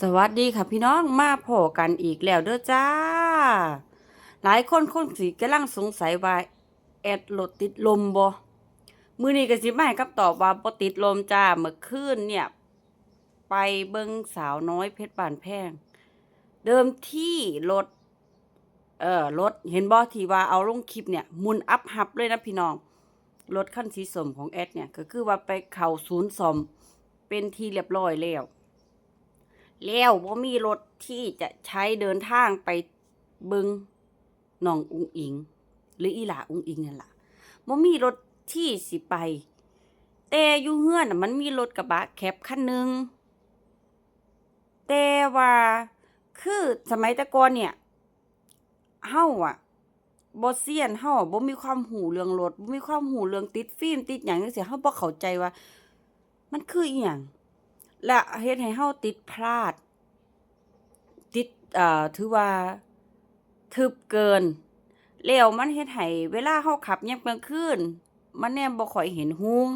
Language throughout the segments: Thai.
สวัสดีค่ะพี่น้องมาพอกันอีกแล้วเด้อจ้า หลายคนคงสิกำลังสงสัยว่าแอดรถติดลมบ่มือนี้ก็สิมาให้คำตอบว่าบ่ติดลมจ้าเมื่อคืนเนี่ย ไปเบิ่งสาวน้อยเพชรบานแพง เดิมที่รถเอ่อรถเห็นบ่ที่ว่าเอาลงคลิปเนี่ย มุนอัพฮับเลยนะพี่น้องรถคันสีสมของแอดเนี่ย ก็คือว่าไปเข้าศูนย์ซ่อมเป็นที่เรียบร้อยแล้ว แล้วบ่มีรถที่จะใช้เดินทางไปเบิงหนองอุงอิง หรืออีหลาอุงอิงนั่นล่ะบ่มีรถที่สิไป แต่อยู่เฮือนมันมีรถกระบะแคปคันหนึ่งแต่ว่าคือสมัยตะกอนเนี่ยเฮาอะบ่เซียนเฮาอะบ่มีความรู้เรื่องรถบ่มีความรู้เรื่องติดฟิล์มติดหยังจังซี่เฮาบ่เข้าใจว่า มันคืออีหยัง และเฮ็ดให้เฮาติดพลาด ติดเอ่อถือว่าทึบเกินแล้วมันเฮ็ดให้เวลาเฮาขับยามกลางคืนมันแนมบ่ค่อยเห็นรูง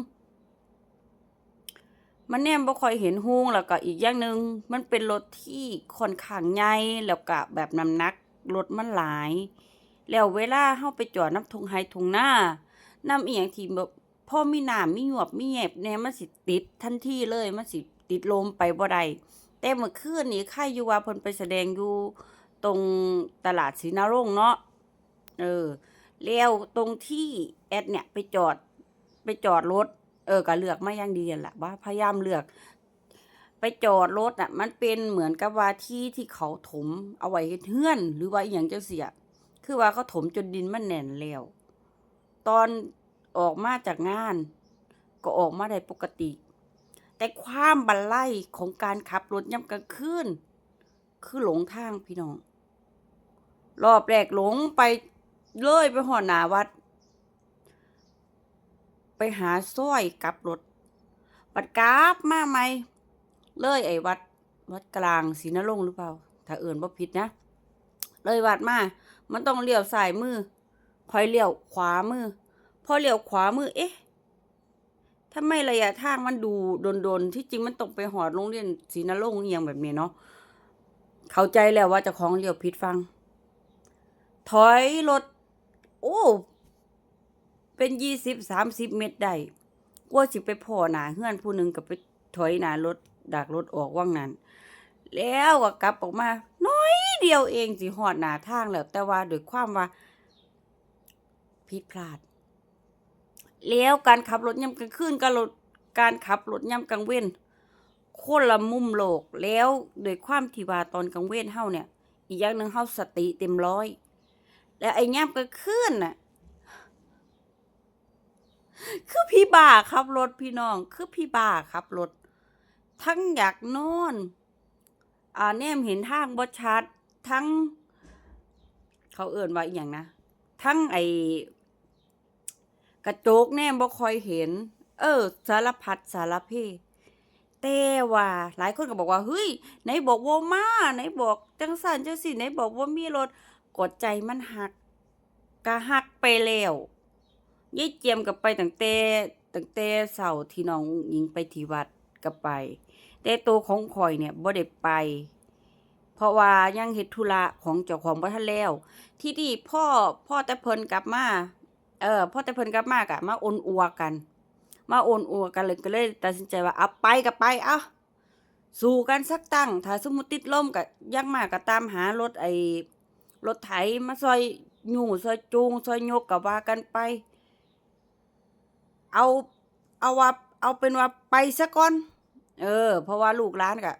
มันแนมบ่ค่อยเห็นรูงแล้วก็อีกอย่างหนึ่งมันเป็นรถที่ค่อนข้างใหญ่แล้วก็แบบน้ำหนักรถมันหลาย แล้วเวลาเฮาไปจอดน้ำทุงไร่ทุ่งนาน้ำอิหยังที่แบบพอมีน้ำมีหยวบมีแหยบแน่มันสิติดทันทีเลยมันสิ ติดลมไปบ่ได้แต่เมื่อคืนนี้ครอยู่ว่าเพิ่นไปแสดงอยู่ตรงตลาดศรีนรงเนาะเออแล้วตรงที่แอดเนี่ยไปจอดไปจอดรถ เออก็เลือกมาอย่างดีนั่นล่ะว่าพยายามเลือก ไปจอดรถน่ะ มันเป็นเหมือนกับว่าที่ที่เขาถมเอาไว้เฮ็ดเรือน หรือว่าอีหยังจังซี้อะคือว่าเขาถมจนดินมันแน่นแล้วตอนออกมาจากงาน ก็ออกมาได้ปกติ แต่ความบันไลของการขับรถยามกลางคืนคือหลงทางพี่น้อง รอบแรกหลงไปเลยไปฮอดหนาวัด ไปหาซอยกลับรถบัดกลับมาใหม เลยไอ้วัด วัดกลางศรีนรงหรือเปล่า ถ้าเอิ้นบ่ผิดนะ เลยวัดมา มันต้องเลี้ยวซ้ายมือพอยเลี้ยวขวามือ พอเลี้ยวขวามือ เอ๊ะ ทำไม่ระยะทางมันดูโดนๆที่จริงมันต้องไปฮอดโรงเรียนศรีนรงค์อิหยังแบบนี้เนาะเข้าใจแล้วว่าเจ้าของเลี้ยวผิดฟัง ถอยรถโอ้เป็น20 30เมตรได้กว่าสิไปพ้อหนาเฮือนผู้หนึ่งก็ไปถอยหนารถดักรถออกว่างนั้น แล้วก็กลับออกมา น้อยเดียวเองสิฮอดหนาทางแล้วแต่ว่าด้วยความว่าผิดพลาด แล้วการขับรถยามกลางคืนกับรถการขับรถยามกลางเว้นคนละมุมโลกแล้วด้วยความที่ว่าตอนกลางเว้นเฮาเนี่ย อีกอย่างหนึ่งเฮาสติเต็มร้อย แล้วไอ้ยามกลางคืนน่ะคือพี่บ้าขับรถพี่น้อง คือพี่บ้าขับรถทั้งอยากนอนอ่าแนมเห็นทางบ่ชัดทั้ง เขาเอิ้นว่าอีหยังนะ ทั้งไอ กระจกแนมบ่ค่อยเห็น เออ สารพัดสารเพแต่ว่า หลายคนก็บอกว่าเฮ้ยไหนบอกว่ามาไหนบอกจังซั่นจังซี้ไหนบอกว่ามีรถกดใจมันหักก็หักไปแล้วยายเจียมก็ไปตั้งแต่ตั้งแต่เช้าที่น้องอุ๋งอิงไปที่วัดก็ไป แต่ตัวของข่อยเนี่ยบ่ได้ไป เพราะว่ายังเฮ็ดธุระของเจ้าของบ่ทันแล้ว ที่นี่พ่อพ่อแต่เพิ่นกลับมา เออพ่อแต่เพิ่นกลับมาก็มาโอนอัวกัน มาโอนอัวกันเลยก็เลยตัดสินใจว่าเอาไปก็ไปเอ้าสู้กันสักตั้งถ้าสมมติติดลมก็ยังมากก็ตามหารถไอ้รถไถมาซอยยู่ซอยจูงซอยยกก็ว่ากันไป เอาเอาว่าเอาเป็นว่าไปซะก่อน เออ เพราะว่าลูกหลานก็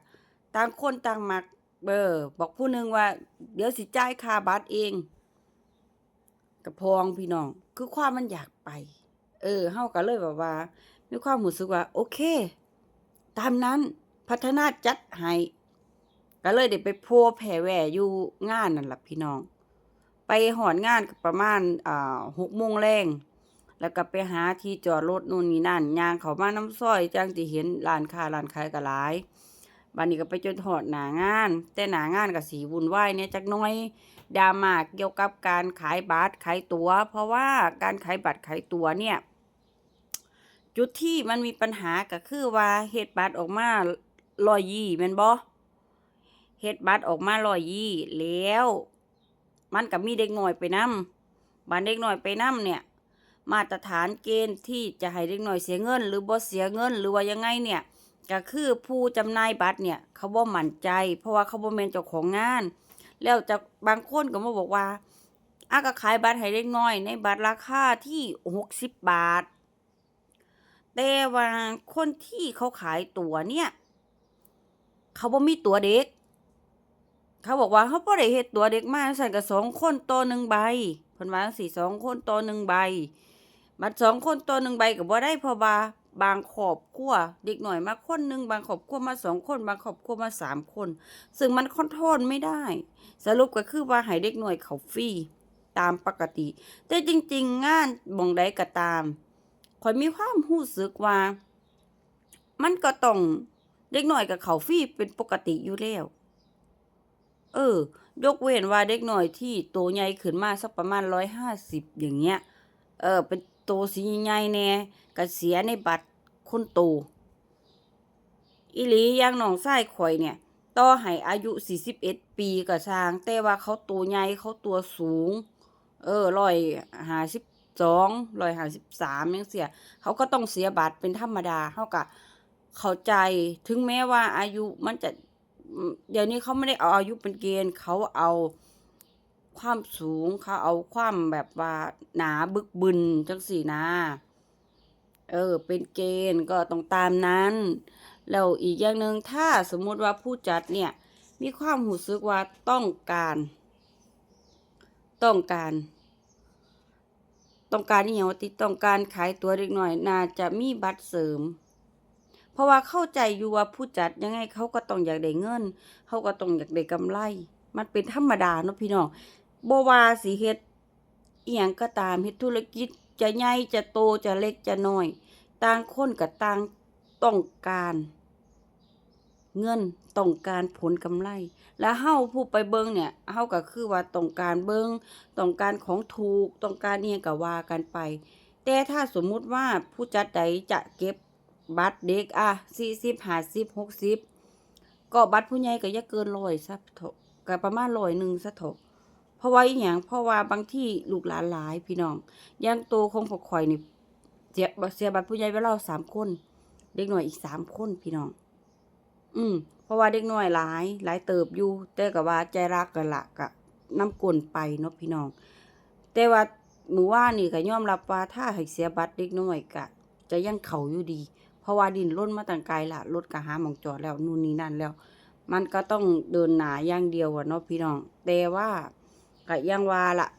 ต่างคนต่างมักเบออบอกผู้หนึ่งว่า เดี๋ยวสิจ่ายค่าบัตรเอง กับพองพี่น้อง คือความมันอยากไป เออเฮาก็เลยแบบว่า มีความรู้สึกว่า โอเค ตามนั้นพัฒนาจัดให้ก็เลยได้ไปโพแผ่แหว่อยู่งานนั่นแหละพี่น้อง ไปหอดงานกประมาณอ่า6โมงแรงแล้วก็ไปหาที่จอดรถนู่นนี่นั่นยางเขามาน้ำซอยจังสิเห็นร้านค้าร้านขายก็หลายบัดนี้ก็ไปจนฮอดหน้างาน แต่หน้างานก็สิวุ่นวายแหน่ยจักน่อย ดราม่าเกี่ยวกับการขายบัตรขายตั๋ว เพราะว่าการขายบัตรขายตั๋วเนี่ย จุดที่มันมีปัญหาก็คือว่าเฮ็ดบัตรออกมา120แม่นบ่เฮ็ดบัตรออกมาร้อยยี่แล้ว มันก็มีเด็กหน้อยไปนำบานเด็กหน้อยไปนำเนี่ย มาตรฐานเกณฑ์ที่จะให้เด็กหน้อยเสียเงิน หรือบ่เสียเงินหรือว่ายังไงเนี่ยก็คือผู้จำหน่ายบัตรเนี่ย เขาบ่มั่นใจ เพราะว่าเขาบ่แม่นเจ้าของงาน แล้วจะบางคนก็มาบอกว่าอาก็ขายบัตรให้เด็กน้อย ในบัตรราคาที่60บบาท แต่ว่าคนที่เขาขายตั๋วเนี่ย เขาบ่มีตั๋วเด็ก เขาบอกว่าเขาบ่ได้เฮ็ดตั๋วเด็กมาสั่นก็สองคนต่อหนึ่งใบเพิ่นว่าจังซี่สองคนต่อหนึ่งใบบัตรสองคนต่อหนึ่งใบก็บ่ได้เพราะว่า บางครอบครัวเด็กหน่อยมาคนหนึ่งบางครอบครัวมาสองคน บางครอบครัวมาสามคน ซึ่งมันคอนโทรลไม่ได้ สรุปก็คือว่าให้เด็กหน่อยเขาฟรีตามปกติ แต่จริง ๆ งานบ่งใดก็ตามข่อยมีความรู้สึกว่า มันก็ต้องเด็กหน่อยกับเขาฟรีเป็นปกติอยู่แล้วเออ ยกเว้นว่าเด็กหน่อยที่โตใหญ่ขึ้นมาสักประมาณร้อยห้าสิบอย่างเงี้ย เออ เป็นโตสีใหญ่แน่ก็เสียในบัตร คนโตอีหลีอย่างน้องชายข่อยเนี่ย ต่อให้อายุ41ปีก็สร้าง แต่ว่าเขาตัวใหญ่เขาตัวสูง เออร้อยห้าสิบสองร้อยห้าสิบสามยังเสีย เขาก็ต้องเสียบัตรเป็นธรรมดาเขาก็เข้าใจถึงแม้ว่าอายุมันจะเดี๋ยวนี้เขาไม่ได้เอาอายุเป็นเกณฑ์เขาเอาความสูงเขาเอาความแบบว่าหนาบึกบึนจังสี่นะ เออ เป็นเกณฑ์ก็ต้องตามนั้น แล้วอีกอย่างหนึ่งถ้าสมมุติว่าผู้จัดเนี่ย มีความรู้สึกว่าต้องการ ต้องการ ต้องการนี่อย่างว่าติต้องการขายตัวเล็กหน่อย น่าจะมีบัตรเสริม เพราะว่าเข้าใจอยู่ว่าผู้จัดยังไงเขาก็ต้องอยากได้เงิน เขาก็ต้องอยากได้กำไร มันเป็นธรรมดาเนาะพี่น้องบ่ว่าสิเฮ็ดอียงก็ตามเฮ็ดธุรกิจ จะใหญ่จะโตจะเล็กจะน้อย ต่างคนก็ต่างต้องการ เงินต้องการผลกำไร แล้วเฮาผู้ไปเบิ่งเนี่ยเฮาก็คือว่าต้องการเบิ่งต้องการของถูกต้องการอิหยังก็ว่ากันไป แต่ถ้าสมมุติว่าผู้จัดใดจะเก็บบัตรเด็กอะ40 50 60ก็บัตรผู้ใหญ่ก็อย่าเกินร้อยซะเถอะก็ประมาณร้อยหนึ่งซะเถอะ เพราะว่าอีหยังเพราะว่าบางที่ลูกหลานหลายพี่น้องย่างโตของพวกข่อยนี่เสียเสียบัตรผู้ใหญ่ไปแล้วสามคนเด็กหน้อยอีกสามคนพี่น้อง อืมเพราะว่าเด็กน้อยหลาย หลายเติบอยู่แต่ก็ว่าใจรักกันละกะน้ำกลนไปเนาะพี่น้อง แต่ว่าหมู่ว่านี่ก็ยอมรับว่าถ้าให้เสียบัตรเด็กน้อยกะ จะยังเขาอยู่ดี เพราะว่าดินล้นมาต่างไกลละรถก็หาหมองจอดแล้วนู่นนี่นั่นแล้ว มันก็ต้องเดินหนาอย่างเดียวอะเนาะพี่น้อง แต่ว่า ก็ยังว่าละ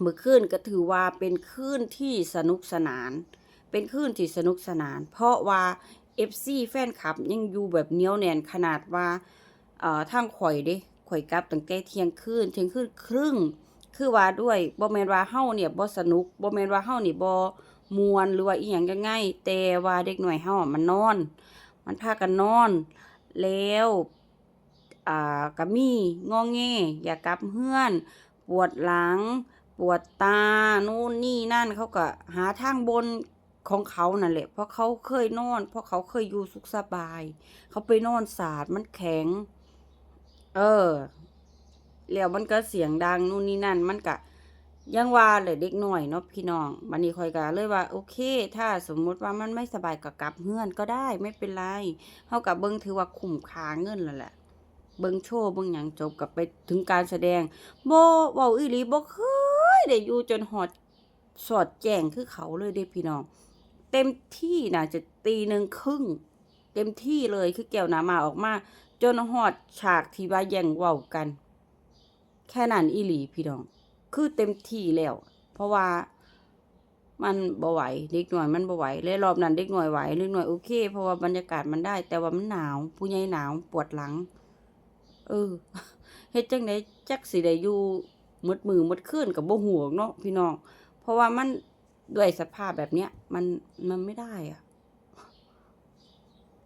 เมื่อคืนก็ถือว่าเป็นคืนที่สนุกสนาน เป็นคืนที่สนุกสนาน เพราะว่า FC แฟนคลับยังอยู่แบบเนี้ยวแน่นขนาดว่าเอ่อทางข่อยเด้ข่อยกลับตั้งแต่เที่ยงคืนเที่ยงคืนครึ่ง คือว่าด้วยบ่แมนว่าเฮาเนี่ยบ่สนุกบ่แมนว่าเฮานี่บ่มวนหรือว่าอีหยังยังไงแต่ว่าเด็กหน่อยเฮามันนอน มันพากันนอน แล้ว อ่าก็มีงอแงอยากกลับเฮือน ปวดหลัง ปวดตา นู่นนี่นั่นเขาก็หาทางบนของเขานั่นแหละ เพราะเขาเคยนอน เพราะเขาเคยอยู่สุขสบาย เขาไปนอนศาสาดมันแข็ง เออ แล้วมันก็เสียงดังนู่นนี่นั่น มันก็ยังว่าเลยเด็กหน้อยเนาะพี่น้องบันนี้คอยก็เลยว่า โอเค ถ้าสมมุติว่ามันไม่สบายก็กลับเฮือนก็ได้ไม่เป็นไรเฮากับเบิ่งถือว่าคุ้มค่าเงินแล้วแหละ เบิ่งโชว์เบิ่งหยังจบกับไปถึงการแสดงบ่เว้าอีหลีบ่เคยได้อยู่จนฮอดสอดแจ้งคือเขาเลยเด้พี่น้อง เต็มที่น่าจะตีหนึ่งครึ่ง เต็มที่เลยคือแก้วน้ำมาออกมา จนฮอดฉากที่ว่าแย่งเว้ากัน แค่นั้นอีหลีพี่น้อง คือเต็มที่แล้ว เพราะว่ามันบ่ไหวเด็กหน่อยมันบ่ไหวและรอบนั้นเด็กหน่อยไหวเด็กหน่อยโอเค เพราะว่าบรรยากาศมันได้ แต่ว่ามันหนาว ผู้ใหญ่หนาวปวดหลัง เออเฮ็ดจังไดจักสิได้อยู่หมดมือหมดคืนกับ่ห่วงเนาะพี่น้อง เพราะว่ามันด้วยสภาพแบบเนี้ยมันมันไม่ได้อะ